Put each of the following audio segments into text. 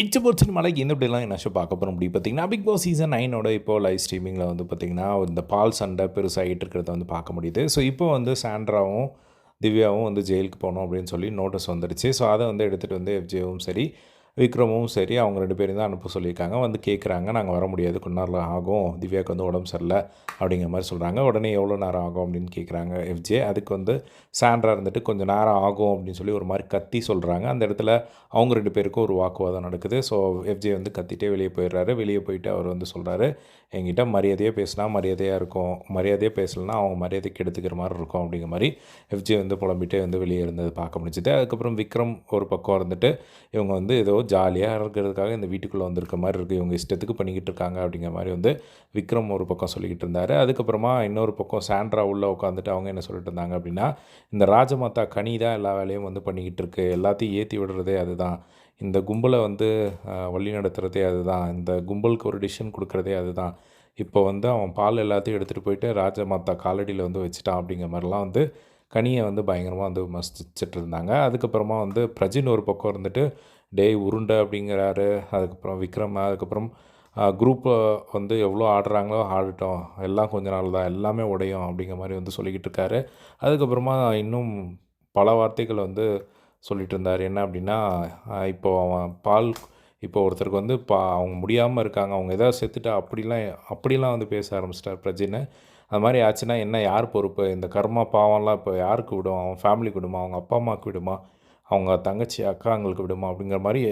It's பொறுத்த மலைக்கு எந்த இப்படிலாம் என்ன ஷோ பார்க்க போகிறோம் அப்படி பார்த்தீங்கன்னா பிக் பாஸ் சீசன் நைனோட இப்போ லைவ் ஸ்ட்ரீமிங்கில் வந்து பார்த்திங்கன்னா இந்த பால் சண்டை பெருசாகிட்டு இருக்கிறத வந்து பார்க்க முடியுது. ஸோ இப்போ வந்து சாண்ட்ராவும் திவ்யாவும் வந்து ஜெயிலுக்கு போகணும் அப்படின்னு சொல்லி நோட்டீஸ் வந்துடுச்சு. ஸோ அதை வந்து எடுத்துகிட்டு வந்து எஃப்ஜேவும் சரி விக்ரமும் சரி அவங்க ரெண்டு பேரும் தான் அனுப்ப சொல்லியிருக்காங்க. வந்து கேட்குறாங்க நாங்கள் வர முடியாது கொஞ்ச நேரம் ஆகும் திவ்யாவுக்கு வந்து உடம்பு சரியில்லை அப்படிங்கிற மாதிரி சொல்கிறாங்க உடனே எவ்வளோ நேரம் ஆகும்? அப்படின்னு கேட்குறாங்க எஃப்ஜே. அதுக்கு வந்து சாண்ட்ரா இருந்துட்டு கொஞ்சம் நேரம் ஆகும் அப்படின்னு சொல்லி ஒரு மாதிரி கத்தி சொல்கிறாங்க அந்த இடத்துல அவங்க ரெண்டு பேருக்கும் ஒரு வாக்குவாதம் நடக்குது. ஸோ எஃப்ஜே வந்து கத்திட்டே வெளியே போயிடுறாரு. வெளியே போயிட்டு அவர் வந்து சொல்கிறாரு எங்கிட்ட மரியாதையாக பேசினா மரியாதையாக இருக்கும். மரியாதையாக பேசலைன்னா அவங்க மரியாதைக்கு எடுத்துக்கிற மாதிரி இருக்கும் அப்படிங்கிற மாதிரி எஃப்ஜே வந்து புலம்பிட்டே வந்து வெளியே இருந்தது பார்க்க முடிஞ்சுது. அதுக்கப்புறம் விக்ரம் ஒரு பக்கம் இருந்துட்டு இவங்க வந்து ஏதோ ஜாலியாக இருக்கிறதுக்காக இந்த வீட்டுக்குள்ளே வந்திருக்க மாதிரி இருக்குது இவங்க இஷ்டத்துக்கு பண்ணிக்கிட்டு இருக்காங்க அப்படிங்கிற மாதிரி வந்து விக்ரம் ஒரு பக்கம் சொல்லிக்கிட்டு இருந்தார். அதுக்கப்புறமா இன்னொரு பக்கம் சாண்ட்ரா உள்ளே உட்காந்துட்டு அவங்க என்ன சொல்லிட்டு இருந்தாங்க அப்படின்னா இந்த ராஜமாதா கனி தான் எல்லா வேலையும் வந்து பண்ணிக்கிட்டு இருக்கு. எல்லாத்தையும் ஏற்றி விடுறதே அதுதான். இந்த கும்பலை வந்து வழி நடத்துகிறதே அதுதான். இந்த கும்பலுக்கு ஒரு டிசிஷன் கொடுக்குறதே அதுதான். இப்போ வந்து அவன் பால் எல்லாத்தையும் எடுத்துகிட்டு போயிட்டு ராஜமாதா காலடியில் வந்து வச்சுட்டான் அப்படிங்கிற மாதிரிலாம் வந்து கனியை வந்து பயங்கரமாக வந்து மஸ்திச்சிட்டு இருந்தாங்க அதுக்கப்புறமா வந்து பிரஜின் ஒரு பக்கம் இருந்துட்டு டேய் உருண்டை அப்படிங்கிறாரு. அதுக்கப்புறம் விக்ரம் அதுக்கப்புறம் குரூப்பை வந்து எவ்வளோ ஆடுறாங்களோ ஆடட்டும். எல்லாம் கொஞ்ச நாள் தான். எல்லாமே உடையும் அப்படிங்கிற மாதிரி வந்து சொல்லிக்கிட்டு இருக்காரு. அதுக்கப்புறமா இன்னும் பல வார்த்தைகள் வந்து சொல்லிட்டு இருந்தார். என்ன அப்படின்னா இப்போ அவன் பால் இப்போ ஒருத்தருக்கு வந்து பா அவங்க முடியாமல் இருக்காங்க. அவங்க எதாவது செத்துட்டா அப்படிலாம் அப்படிலாம் வந்து பேச ஆரம்பிச்சிட்டார் பிரஜின்னு. அது மாதிரி ஆச்சுன்னா என்ன யார் பொறுப்பு? இந்த கர்மா பாவம்லாம் இப்போ யாருக்கு விடும்? அவன் ஃபேமிலிக்கு விடுமா? அவங்க அப்பா அம்மாவுக்கு விடுமா? அவங்க தங்கச்சி அக்காங்களுக்கு விடுமா? அப்படிங்கிற மாதிரி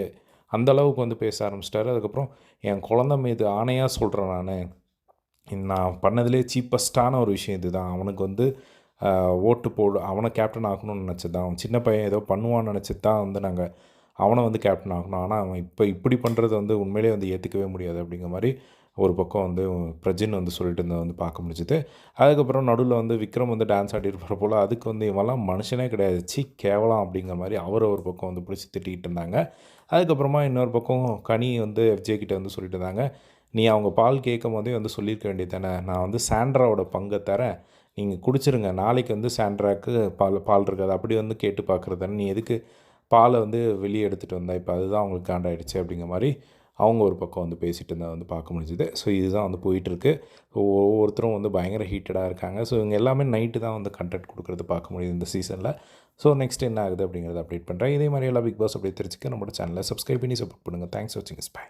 அந்த அளவுக்கு வந்து பேச ஆரம்பிச்சிட்டாரு. அதுக்கப்புறம் என் குழந்த மீது ஆணையாக சொல்கிறேன் நான். நான் பண்ணதுலேயே சீப்பஸ்ட்டான ஒரு விஷயம் இது தான் அவனுக்கு வந்து ஓட்டு போடு அவனை கேப்டன் ஆகணும்னு நினச்சது தான் அவன் சின்ன பையன் ஏதோ பண்ணுவான்னு நினச்சது தான் வந்து நாங்கள் அவனை வந்து கேப்டன் ஆகணும். ஆனால் அவன் இப்போ இப்படி பண்ணுறது வந்து உண்மையிலே வந்து ஏற்றுக்கவே முடியாது அப்படிங்கிற மாதிரி ஒரு பக்கம் வந்து பிரஜின் வந்து சொல்லிட்டு இருந்ததை வந்து பார்க்க முடிஞ்சுது. அதுக்கப்புறம் நடுவில் வந்து விக்ரம் வந்து டான்ஸ் ஆடிட்டு போல். அதுக்கு வந்து இவெல்லாம் மனுஷனே கிடையாது. சி கேவலம் அப்படிங்கிற மாதிரி அவர் ஒரு பக்கம் வந்து பிடிச்சி திட்டிகிட்டு இருந்தாங்க. அதுக்கப்புறமா இன்னொரு பக்கம் கனி வந்து எஃப்ஜே கிட்டே வந்து சொல்லிட்டு இருந்தாங்க. நீ அவங்க பால் கேட்கும் போதே வந்து சொல்லியிருக்க வேண்டியது தானே. நான் வந்து சாண்ட்ராவோட பங்கை தரேன். நீங்கள் குடிச்சிருங்க. நாளைக்கு வந்து சாண்ட்ராக்கு பால் பால் இருக்காது. அப்படி வந்து கேட்டு பார்க்குறது நீ எதுக்கு பாலை வந்து வெளியே எடுத்துகிட்டு வந்தால் இப்போ அதுதான் அவங்களுக்கு காண்டாயிடுச்சு அப்படிங்கிற மாதிரி அவங்க ஒரு பக்கம் வந்து பேசிகிட்டு இருந்தால் வந்து பார்க்க முடிஞ்சுது. ஸோ இதுதான் வந்து போயிட்டுருக்கு. ஸோ ஒவ்வொருத்தரும் வந்து பயங்கர ஹீட்டடாக இருக்காங்க. ஸோ இவங்க எல்லாமே நைட்டு தான் வந்து கண்டென்ட் கொடுக்குறது பார்க்க முடியுது இந்த சீசனில் ஸோ நெக்ஸ்ட் என்ன ஆகுது அப்படிங்கிறத அப்டேட் பண்ணுறேன் இதே மாதிரி எல்லா பிக் பாஸ் அப்படி தெரிஞ்சுக்க நம்மளோட சேனலை சப்ஸ்கிரைப் பண்ணி சப்போர்ட் பண்ணுங்கள் தேங்க்ஸ் வாட்சிங் ஸ்பை